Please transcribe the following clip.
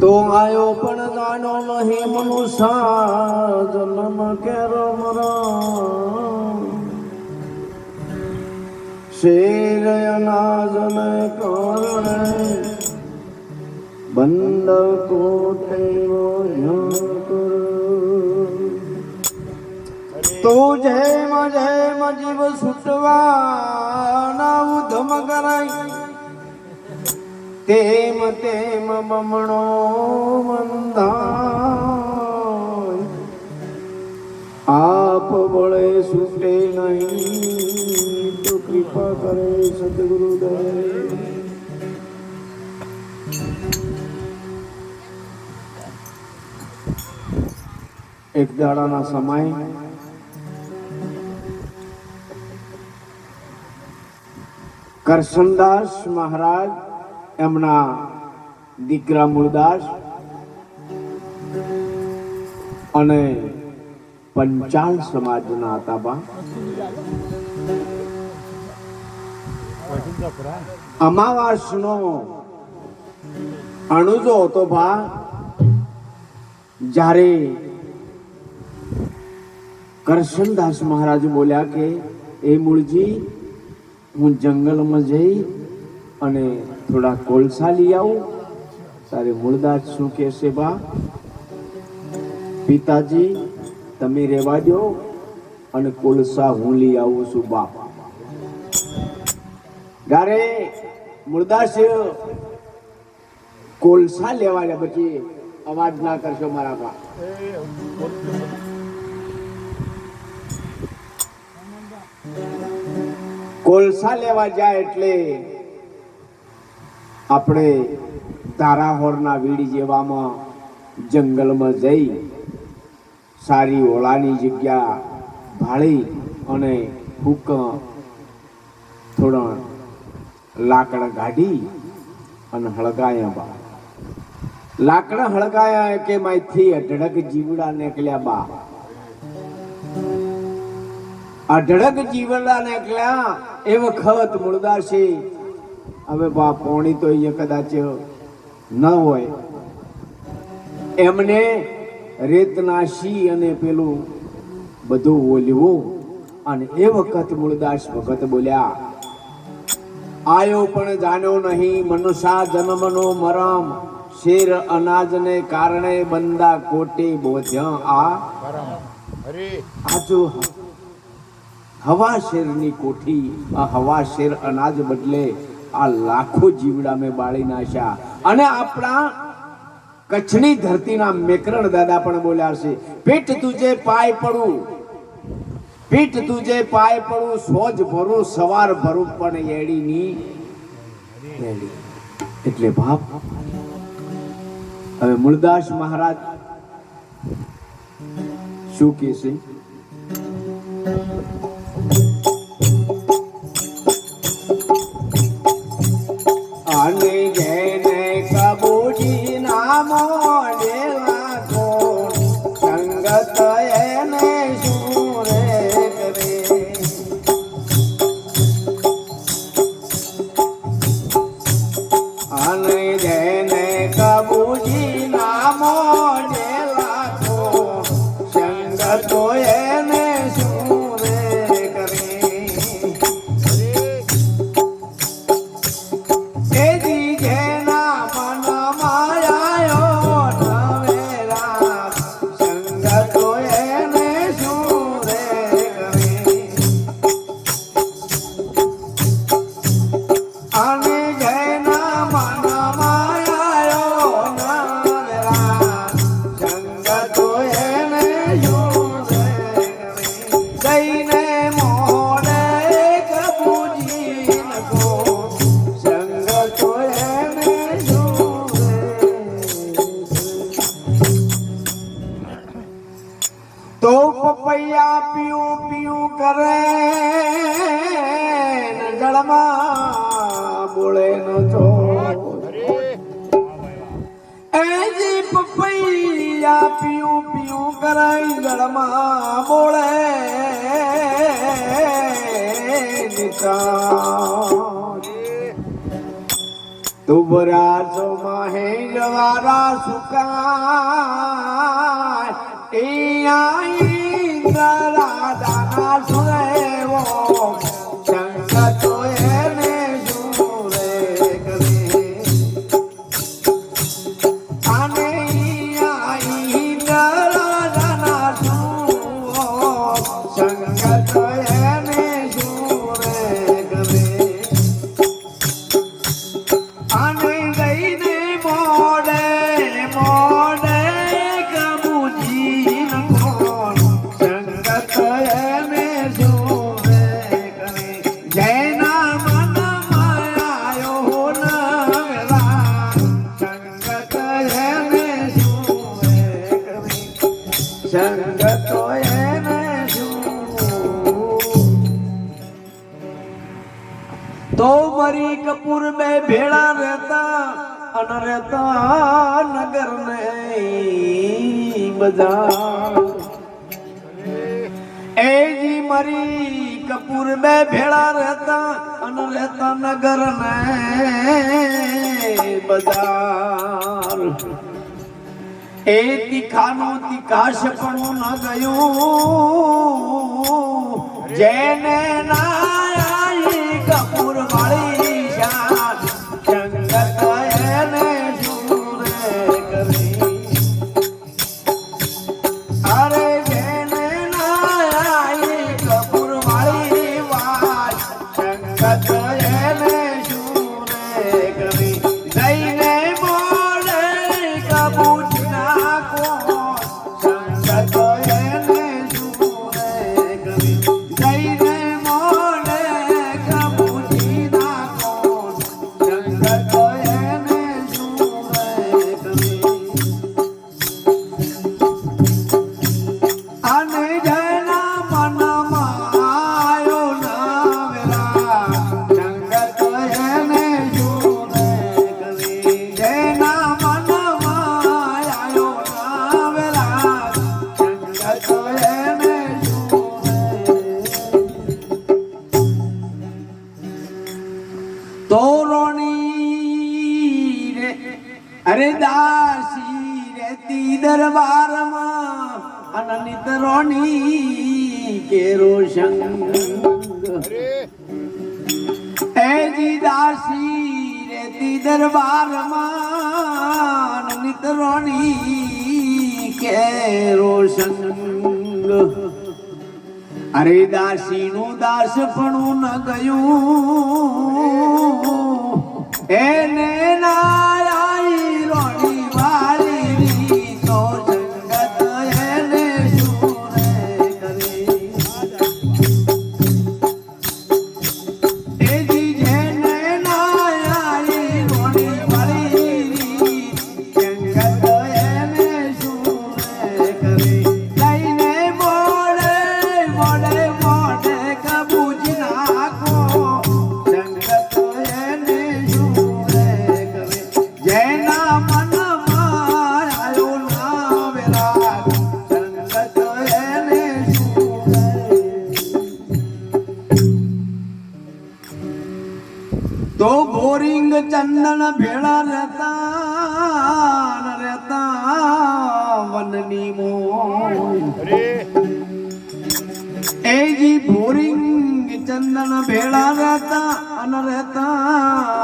તો આયો પણ નાનો નહીં મનુષા જન્મ કેરો મરણ શેર અનાજ ને કારણે બંધ કોટે તું જય જેમ જીવ છૂટવા ઉધમ કરાય તેમ તેમ બમણો મંદાય આપ બળે છૂટે નહીં તો કૃપા કરે સદગુરુદેવ એક દાડાના સમય કરશનદાસ મહારાજ એમના દીકરા મૂળદાસ અને પંચાલ સમાજના હતા બા. અમાવાસનો અણુજો હતો ભા જ્યારે કરશનદાસ મહારાજ બોલ્યા કે, એ મૂળજી હું જંગલમાં જઈ અને થોડા કોલસા લઈ આવું. તારે મૂળદાસ શું કહેશે બા? પિતાજી, તમે રહેવા દો અને કોલસા હું લઈ આવું છું બા. ગારે, મૂળદાસ, કોલસા લેવા ગયા પછી અવાજ ના કરશો મારા બા. કોલસા લેવા જાય એટલે આપણે તારાહોરના વીડી જેવામાં જંગલમાં જઈ સારી ઓળાની જગ્યા ભાળી અને ફૂક થોડા લાકડા કાઢી અને હળગાયા બા. લાકડા હળગાયા કે માથી અઢળક જીવડા નીકળ્યા બા. અઢળક જીવડા નીકળ્યા, એ વખત મૂળદાસે હવે બા, પોણી તો અહીંયા કદાચ ન હોય. એમને રેતનાશી અને પેલું બધું ઓલવું અને એ વખત મૂળદાસ ભગત બોલ્યા, આયો પણ જાણ્યો નહીં, મનુષ્ય જન્મનો મરમ. શેર અનાજને કારણે બંદા કોટે બોધ્યા. આ આ જો હવા શેરની કોઠી, આ હવા શેર અનાજ બદલે આ લાખો જીવડા મેં બાળી નાખ્યા. અને આપણા કચ્છની ધરતીના મેકરણ દાદા પણ બોલ્યા છે, પીઠ તુજે પાય પડું. પીઠ તુજે પાય પડું, સોજ ભરું, સવાર ભરું, પણ એડીની એડી એટલે બાપ, હવે મૂળદાસ મહારાજ શું કહે છે? કબૂજી નામો કો સંગત છો એજી પપૈયા પીઉં પીઉં કરાઈ ગળમાં બોળે તુબરા સોમાં હે જવારા સુકાય એ આઈ દાદા સુનેવો મરી કપૂર બે ભેળા રહેતા અન રહેતા નગર ને બધા એ જી મરી કપૂર બે ભેળા રહેતા અન રહેતા નગર ને બજાર. એ તીખાનું તીખાશપણું ન ગયું. જેને ના દરબારમાં અનંત રોની કેરો સંગ. એ દાસી રેતી દરબારમાં અનંત રોની કેરો સંગ. અરે દાસી નું દાસ પણ ન ગયું. એને ના તો બોરિંગ ચંદન ભેળા રહેતા રહેતા વનની મો. એજી બોરિંગ ચંદન ભેળા રહેતા અને રહેતા